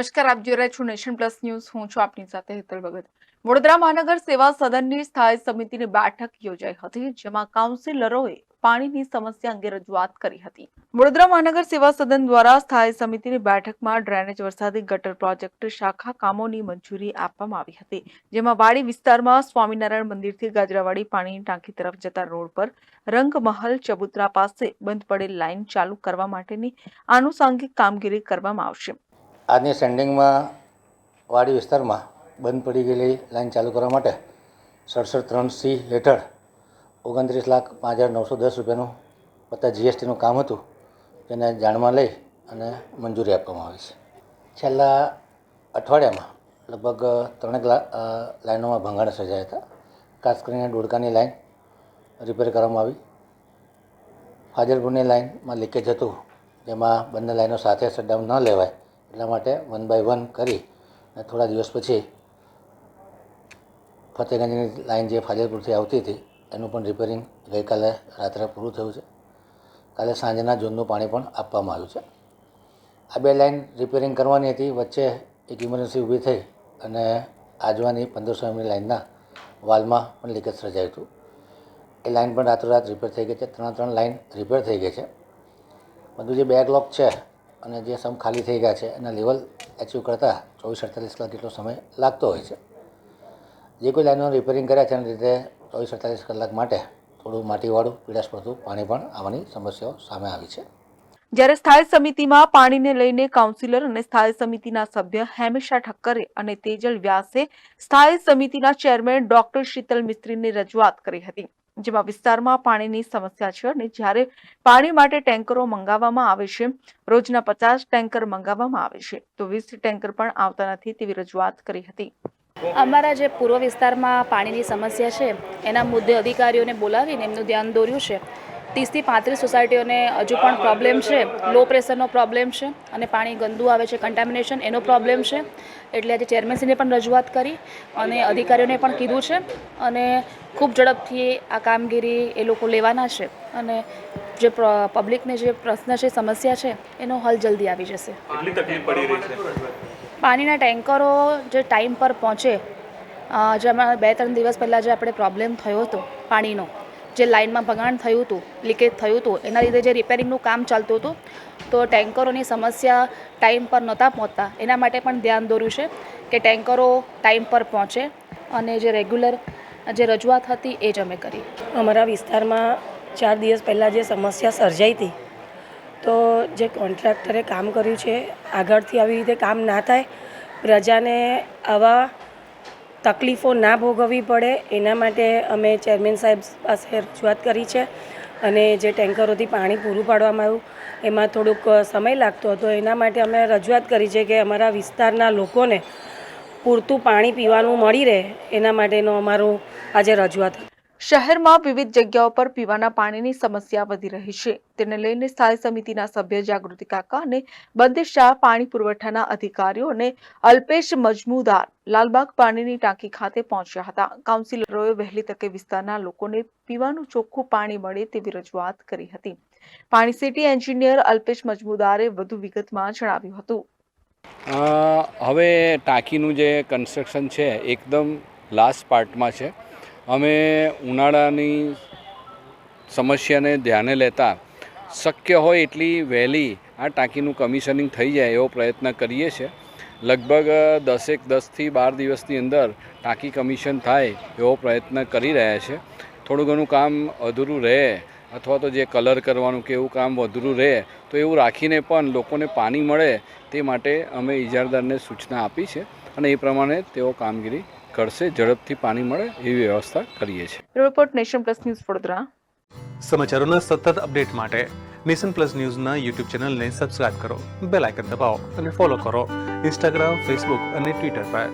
નમસ્કાર, આપ જોઈ રહ્યા છો નેશન પ્લસ ન્યૂઝ. હું છું આપની સાથે હેતલ ભગત. વડોદરા મહાનગર સેવા સદનની સ્થાયી સમિતિની બેઠક યોજાઈ હતી, જેમાં કાઉન્સિલરોએ પાણીની સમસ્યા અંગે રજૂઆત કરી હતી. વડોદરા મહાનગર સેવા સદન દ્વારા સ્થાયી સમિતિની બેઠકમાં ડ્રેનેજ વરસાદી ગટર પ્રોજેક્ટ શાખા કામોની મંજૂરી આપવામાં આવી હતી, જેમાં વાડી વિસ્તારમાં સ્વામિનારાયણ મંદિરથી ગાજરાવાડી પાણીની ટાંકી તરફ જતા રોડ પર રંગમહલ ચબુતરા પાસે બંધ પડેલ લાઇન ચાલુ કરવા માટેની આનુષાંગિક કામગીરી કરવામાં આવશે. આજની સેન્ડિંગમાં વાડી વિસ્તારમાં બંધ પડી ગયેલી લાઈન ચાલુ કરવા માટે સડસઠ ત્રણ સી હેઠળ ઓગણત્રીસ લાખ પાંચ હજાર નવસો દસ રૂપિયાનું વત્તા જીએસટીનું કામ હતું, તેને જાણમાં લઈ અને મંજૂરી આપવામાં આવી છે. છેલ્લા અઠવાડિયામાં લગભગ ત્રણેક લાઈનોમાં ભંગાણ સર્જાયા હતા. ખાસ કરીને ડોડકાની લાઈન રિપેર કરવામાં આવી. ફાજલપુરની લાઈનમાં લીકેજ હતું, જેમાં બંને લાઈનો સાથે શટડાઉન ન લેવાય. એટલા માટે વન બાય વન કરી અને થોડા દિવસ પછી ફતેગંજની લાઇન જે ફાજલપુરથી આવતી હતી, એનું પણ રિપેરિંગ ગઈકાલે રાત્રે પૂરું થયું છે. કાલે સાંજના ઝોનનું પાણી પણ આપવામાં આવ્યું છે. આ બે લાઈન રિપેરિંગ કરવાની હતી, વચ્ચે એક ઇમરજન્સી ઊભી થઈ અને આજવાની પંદરસો એમની લાઇનના વાલમાં પણ લીકેજ સર્જાયું હતું. એ લાઇન પણ રાતોરાત રિપેર થઈ ગઈ છે. ત્રણ ત્રણ લાઈન રિપેર થઈ ગઈ છે. બધું જે બેકલોક છે અને જે સમ ખાલી થઈ ગયા છે, એના લેવલ એચિવ કરતાં ચોવીસ અડતાલીસ કલાક જેટલો સમય લાગતો હોય છે. જે કોઈ લાઈનનું રિપેરિંગ કર્યા છે, એના લીધે ચોવીસ અડતાલીસ કલાક માટે થોડું માટીવાળું પીડાશ પડતું પાણી પણ આવવાની સમસ્યાઓ સામે આવી છે. જ્યારે સ્થાયી સમિતિમાં પાણીને લઈને કાઉન્સિલર અને સ્થાયી સમિતિના સભ્ય હેમેશા ઠક્કરે અને તેજલ વ્યાસે સ્થાયી સમિતિના ચેરમેન ડોક્ટર શીતલ મિસ્ત્રીની રજૂઆત કરી હતી. જેમાં વિસ્તારમાં પાણીની સમસ્યા છે અને જ્યારે પાણી માટે ટેન્કરો મંગાવવામાં આવે છે, રોજના પચાસ ટેન્કર મંગાવવામાં આવે છે, તો વીસ ટેન્કર પણ આવતા નથી તેવી રજૂઆત કરી હતી. અમારા જે પૂર્વ વિસ્તારમાં પાણીની સમસ્યા છે, એના મુદ્દે અધિકારીઓને બોલાવીને એમનું ધ્યાન દોર્યું છે. ત્રીસથી પાંત્રીસ સોસાયટીઓને હજુ પણ પ્રોબ્લેમ છે. લો પ્રેશરનો પ્રોબ્લેમ છે અને પાણી ગંદુ આવે છે કન્ટામિનેશન એનો પ્રોબ્લેમ છે. એટલે આજે ચેરમેનશ્રીને પણ રજૂઆત કરી અને અધિકારીઓને પણ કીધું છે અને ખૂબ ઝડપથી આ કામગીરી એ લોકો લેવાના છે અને જે પબ્લિકને જે પ્રશ્ન છે સમસ્યા છે એનો હલ જલ્દી આવી જશે. પાણીના ટેન્કરો જે ટાઈમ પર પહોંચે જેમાં બે ત્રણ દિવસ પહેલાં જે આપણે પ્રોબ્લેમ થયો હતો પાણીનો જે લાઇનમાં ભંગાણ થયું હતું લીકેજ થયું હતું, એના લીધે જે રિપેરિંગનું કામ ચાલતું હતું, તો ટેન્કરોની સમસ્યા ટાઈમ પર નહોતા પહોંચતા. એના માટે પણ ધ્યાન દોર્યું છે કે ટેન્કરો ટાઈમ પર પહોંચે અને જે રેગ્યુલર જે રજૂઆત હતી એ જ અમે કરી. અમારા વિસ્તારમાં ચાર દિવસ પહેલાં જે સમસ્યા સર્જાઈ હતી, તો જે કોન્ટ્રાક્ટરે કામ કર્યું છે, આગળથી આવી રીતે કામ ના થાય, પ્રજાને આવા તકલીફો ના ભોગવવી પડે, એના માટે અમે ચેરમેન સાહેબ પાસે રજૂઆત કરી છે અને જે ટેન્કરોથી પાણી પૂરું પાડવામાં આવ્યું, એમાં થોડુંક સમય લાગતો હતો એના માટે અમે રજૂઆત કરી છે કે અમારા વિસ્તારના લોકોને પૂરતું પાણી પીવાનું મળી રહે, એના માટેનો અમારું આજે રજૂઆત હતી. શહેરમાં વિવિધ જગ્યાઓ પર પીવાના પાણીની સમસ્યા વધી રહી છે. તેને લઈને સ્થાયી સમિતિના સભ્ય જાગૃતિ કાકા અને બંદિશ શાહ પાણી પુરવઠાના અધિકારીઓ અને અલ્પેશ મજમુદાર લાલબાગ પાણીની ટાંકી ખાતે પહોંચ્યા હતા. કાઉન્સિલરોએ વહેલી તકે વિસ્તારના લોકોને પીવાનું ચોખ્ખું પાણી મળે તેવી રજૂઆત કરી હતી. પાણી સિટી એન્જિનિયર અલ્પેશ મજમુદારે વધુ વિગતમાં જણાવ્યું હતું. હવે ટાંકીનું જે કન્સ્ટ્રક્શન છે, એકદમ લાસ્ટ પાર્ટમાં છે. અમે ઉનાળાની સમસ્યાને ધ્યાને લેતા શક્ય હોય એટલી વહેલી આ ટાંકીનું કમિશનિંગ થઈ જાય એવો પ્રયત્ન કરીએ છીએ. લગભગ દસેક દસથી બાર દિવસની અંદર ટાંકી કમિશન થાય એવો પ્રયત્ન કરી રહ્યા છે. થોડું ઘણું કામ અધૂરું રહે અથવા તો જે કલર કરવાનું કે એવું કામ અધૂરું રહે તો એવું રાખીને પણ લોકોને પાણી મળે તે માટે અમે ઇજારદારને સૂચના આપી છે અને એ પ્રમાણે તેઓ કામગીરી કરશે ઝડપથી પાણી મળે એવી વ્યવસ્થા કરીએ છીએ. Report nation plus news Vadodara. સમાચારોના સતત અપડેટ માટે નેશન પ્લસ ન્યૂઝના યુટ્યુબ ચેનલને સબસ્ક્રાઇબ કરો બેલ આઇકન દબાવો અને ફોલો કરો. ઇન્સ્ટાગ્રામ ફેસબુક અને ટ્વિટર પર.